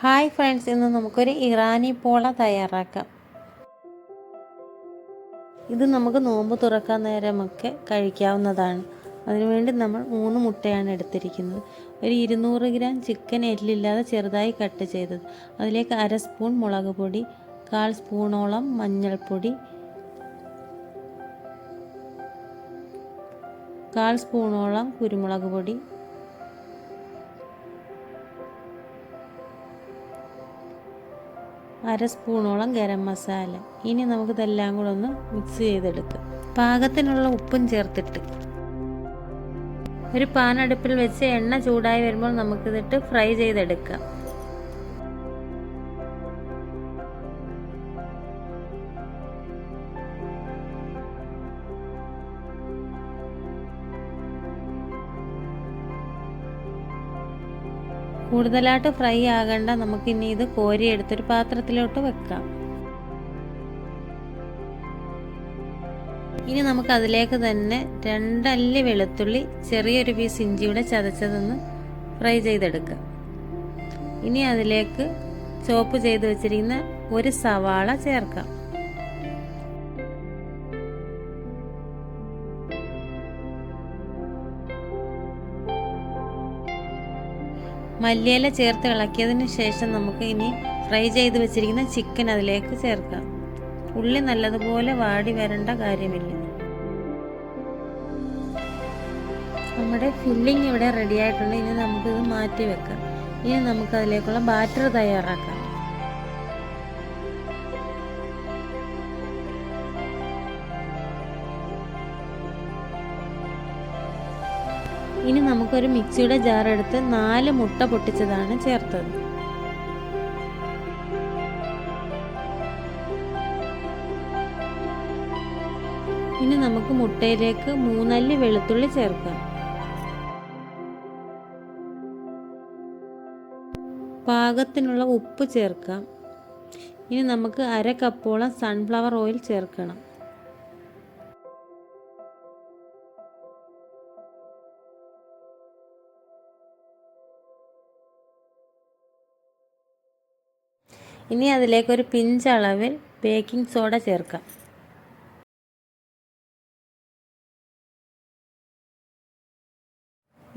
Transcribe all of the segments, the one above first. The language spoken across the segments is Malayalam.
ഹായ് ഫ്രണ്ട്സ് ഇന്ന് നമുക്കൊരു ഇറാനി പോള തയ്യാറാക്കാം. ഇത് നമുക്ക് നോമ്പ് തുറക്കാൻ നേരമൊക്കെ കഴിക്കാവുന്നതാണ്. അതിനുവേണ്ടി നമ്മൾ മൂന്ന് മുട്ടയാണ് എടുത്തിരിക്കുന്നത്. ഒരു ഇരുന്നൂറ് ഗ്രാം ചിക്കൻ എല്ലില്ലാതെ ചെറുതായി കട്ട് ചെയ്തത്. അതിലേക്ക് അര സ്പൂൺ മുളക് പൊടി കാൽ സ്പൂണോളം മഞ്ഞൾപ്പൊടി കാൽ സ്പൂണോളം കുരുമുളക് പൊടി അര സ്പൂണോളം ഗരം മസാല. ഇനി നമുക്കിതെല്ലാം കൂടെ ഒന്ന് മിക്സ് ചെയ്തെടുക്കാം പാകത്തിനുള്ള ഉപ്പും ചേർത്തിട്ട് ഒരു പാൻ അടുപ്പിൽ വെച്ച് എണ്ണ ചൂടായി വരുമ്പോൾ നമുക്കിതിട്ട് ഫ്രൈ ചെയ്തെടുക്കാം. കൂടുതലായിട്ട് ഫ്രൈ ആകണ്ട നമുക്കിനി ഇത് കോരിയെടുത്തൊരു പാത്രത്തിലോട്ട് വെക്കാം. ഇനി നമുക്ക് അതിലേക്ക് തന്നെ രണ്ടല്ലി വെളുത്തുള്ളി ചെറിയൊരു പീസ് ഇഞ്ചിയുടെ ചതച്ചതൊന്ന് ഫ്രൈ ചെയ്തെടുക്കാം ഇനി അതിലേക്ക് ചോപ്പ് ചെയ്ത് വെച്ചിരിക്കുന്ന ഒരു സവാള ചേർക്കാം. മല്ലിയില ചേർത്ത് ഇളക്കിയതിന് ശേഷം നമുക്ക് ഇനി ഫ്രൈ ചെയ്ത് വെച്ചിരിക്കുന്ന ചിക്കൻ അതിലേക്ക് ചേർക്കാം. ഉള്ളി നല്ലതുപോലെ വാടി വരേണ്ട കാര്യമില്ല. നമ്മുടെ ഫില്ലിംഗ് ഇവിടെ റെഡി ആയിട്ടുണ്ട്. ഇനി നമുക്കിത് മാറ്റി വെക്കാം. ഇനി നമുക്ക് അതിലേക്കുള്ള ബാറ്റർ തയ്യാറാക്കാം. ഇനി നമുക്കൊരു മിക്സിയുടെ ജാർ എടുത്ത് നാല് മുട്ട പൊട്ടിച്ചതാണ് ചേർത്തത്. ഇനി നമുക്ക് മുട്ടയിലേക്ക് മൂന്നല്ലി വെളുത്തുള്ളി ചേർക്കാം. പാകത്തിനുള്ള ഉപ്പ് ചേർക്കാം. ഇനി നമുക്ക് അര കപ്പോളം സൺഫ്ലവർ ഓയിൽ ചേർക്കണം. ഇനി അതിലേക്ക് ഒരു പിഞ്ച് അളവിൽ ബേക്കിംഗ് സോഡ ചേർക്കാം.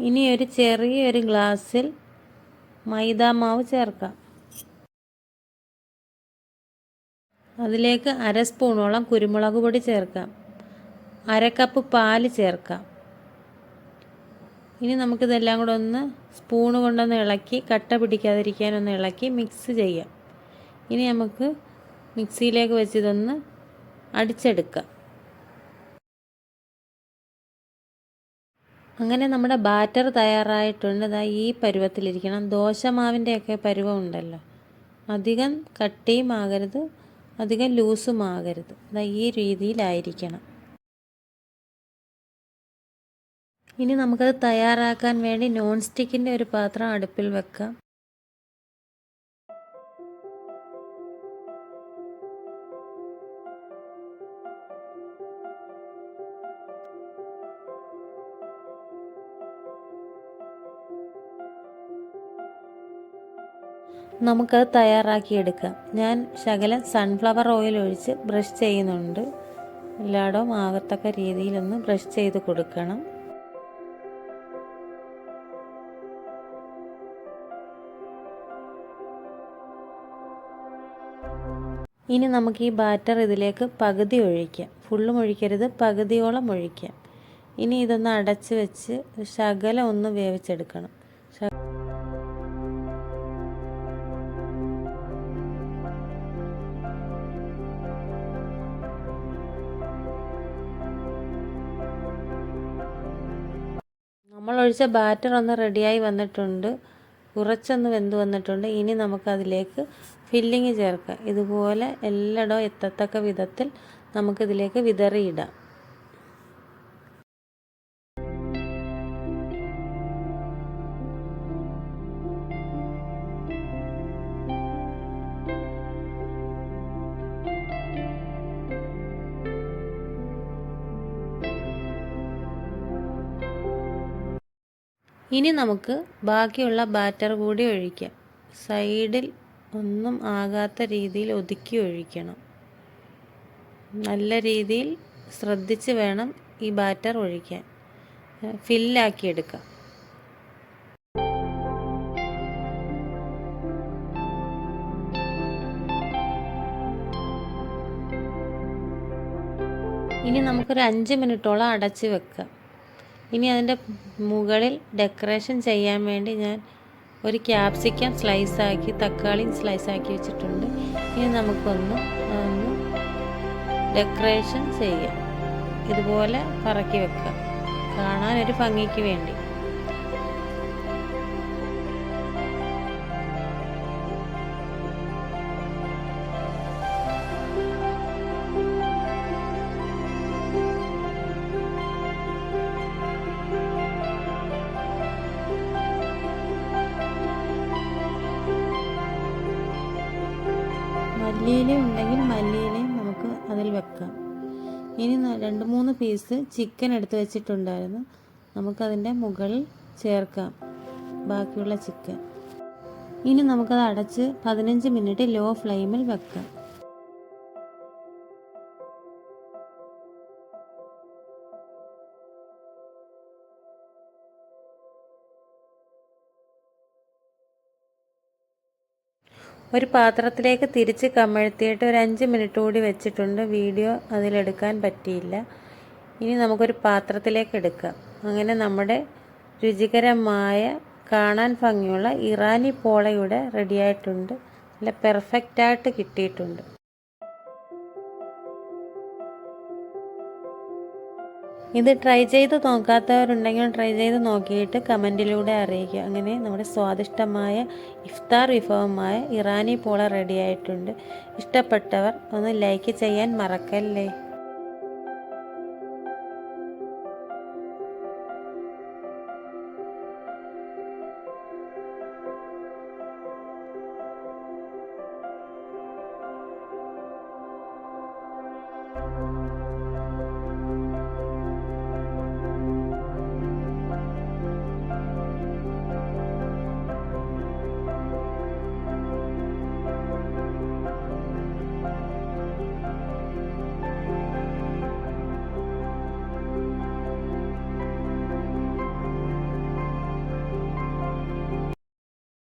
ഇനി ഒരു ചെറിയൊരു ഗ്ലാസ്സിൽ മൈദാമാവ് ചേർക്കാം. അതിലേക്ക് അര സ്പൂണോളം കുരുമുളക് പൊടി ചേർക്കാം. അര കപ്പ് പാൽ ചേർക്കാം. ഇനി നമുക്കിതെല്ലാം കൂടെ ഒന്ന് സ്പൂണ് കൊണ്ടൊന്ന് ഇളക്കി കട്ട പിടിക്കാതിരിക്കാൻ ഒന്ന് ഇളക്കി മിക്സ് ചെയ്യാം. ഇനി നമുക്ക് മിക്സിയിലേക്ക് വെച്ച് ഇതൊന്ന് അടിച്ചെടുക്കാം. അങ്ങനെ നമ്മുടെ ബാറ്റർ തയ്യാറായിട്ടുണ്ട്. ഇതാ ഈ പരുവത്തിലിരിക്കണം. ദോശമാവിന്റെയൊക്കെ പരുവം ഉണ്ടല്ലോ അധികം കട്ടിയും ആകരുത്. അധികം ലൂസും ആകരുത്. ഇതാ ഈ രീതിയിലായിരിക്കണം. ഇനി നമുക്കത് തയ്യാറാക്കാൻ വേണ്ടി നോൺ സ്റ്റിക്കിന്റെ ഒരു പാത്രം അടുപ്പിൽ വെക്കാം. നമുക്കത് തയ്യാറാക്കിയെടുക്കാം ഞാൻ ശകലം സൺഫ്ലവർ ഓയിൽ ഒഴിച്ച് ബ്രഷ് ചെയ്യുന്നുണ്ട്. എല്ലായിടവും ആകത്തക്ക രീതിയിലൊന്ന് ബ്രഷ് ചെയ്ത് കൊടുക്കണം. ഇനി നമുക്ക് ഈ ബാറ്റർ ഇതിലേക്ക് പകുതി ഒഴിക്കാം. ഫുള്ളും ഒഴിക്കരുത് പകുതിയോളം ഒഴിക്കാം. ഇനി ഇതൊന്ന് അടച്ച് വെച്ച് ശകലം ഒന്ന് വേവിച്ചെടുക്കണം. നമ്മൾ ഒഴിച്ച ബാറ്റർ ഒന്ന് റെഡിയായി വന്നിട്ടുണ്ട്. കുറച്ചൊന്ന് വെന്ത് വന്നിട്ടുണ്ട്. ഇനി നമുക്കതിലേക്ക് ഫില്ലിങ് ചേർക്കാം. ഇതുപോലെ എല്ലായിടവും എത്തത്തക്ക വിധത്തിൽ നമുക്കിതിലേക്ക് വിതറിയിടാം. ഇനി നമുക്ക് ബാക്കിയുള്ള ബാറ്റർ കൂടി ഒഴിക്കാം. സൈഡിൽ ഒന്നും ആകാത്ത രീതിയിൽ ഒതുക്കി ഒഴിക്കണം. നല്ല രീതിയിൽ ശ്രദ്ധിച്ച് വേണം ഈ ബാറ്റർ ഒഴിക്കാൻ. ഫില്ലാക്കി എടുക്കാം. ഇനി നമുക്കൊരു അഞ്ച് മിനിറ്റോളം അടച്ച് വെക്കാം. ഇനി അതിന്റെ മുകളിൽ ഡെക്കറേഷൻ ചെയ്യാൻ വേണ്ടി ഞാൻ ഒരു ക്യാപ്സിക്കം സ്ലൈസാക്കി തക്കാളിയും സ്ലൈസാക്കി വെച്ചിട്ടുണ്ട്. ഇനി നമുക്കൊന്ന് ഒന്ന് ഡെക്കറേഷൻ ചെയ്യാം. ഇതുപോലെ പറക്കി വെക്കാം. കാണാൻ ഒരു ഭംഗിക്ക് വേണ്ടി. മല്ലിയില ഉണ്ടെങ്കിൽ മല്ലിയിലയും നമുക്ക് അതിൽ വെക്കാം. ഇനി രണ്ട് മൂന്ന് പീസ് ചിക്കൻ എടുത്ത് വെച്ചിട്ടുണ്ടായിരുന്നു. നമുക്കതിന്റെ മുകളിൽ ചേർക്കാം. ബാക്കിയുള്ള ചിക്കൻ ഇനി നമുക്കത് അടച്ച് പതിനഞ്ച് മിനിറ്റ് ലോ ഫ്ലെയിമിൽ വെക്കാം. ഒരു പാത്രത്തിലേക്ക് തിരിച്ച് കമഴ്ത്തിയിട്ട് ഒരു അഞ്ച് മിനിറ്റ് കൂടി വെച്ചിട്ടുണ്ട്. വീഡിയോ അതിലെടുക്കാൻ പറ്റിയില്ല. ഇനി നമുക്കൊരു പാത്രത്തിലേക്ക് എടുക്കാം. അങ്ങനെ നമ്മുടെ രുചികരമായ കാണാൻ ഭംഗിയുള്ള ഇറാനി പോളയുടെ റെഡിയായിട്ടുണ്ട്. നല്ല പെർഫെക്റ്റായിട്ട് കിട്ടിയിട്ടുണ്ട്. ഇത് ട്രൈ ചെയ്ത് നോക്കാത്തവരുണ്ടെങ്കിൽ ട്രൈ ചെയ്ത് നോക്കിയിട്ട് കമന്റിലൂടെ അറിയിക്കുക. അങ്ങനെ നമ്മുടെ സ്വാദിഷ്ടമായ ഇഫ്താർ വിഭവമായ ഇറാനി പോള റെഡിയായിട്ടുണ്ട് ഇഷ്ടപ്പെട്ടവർ ഒന്ന് ലൈക്ക് ചെയ്യാൻ മറക്കല്ലേ?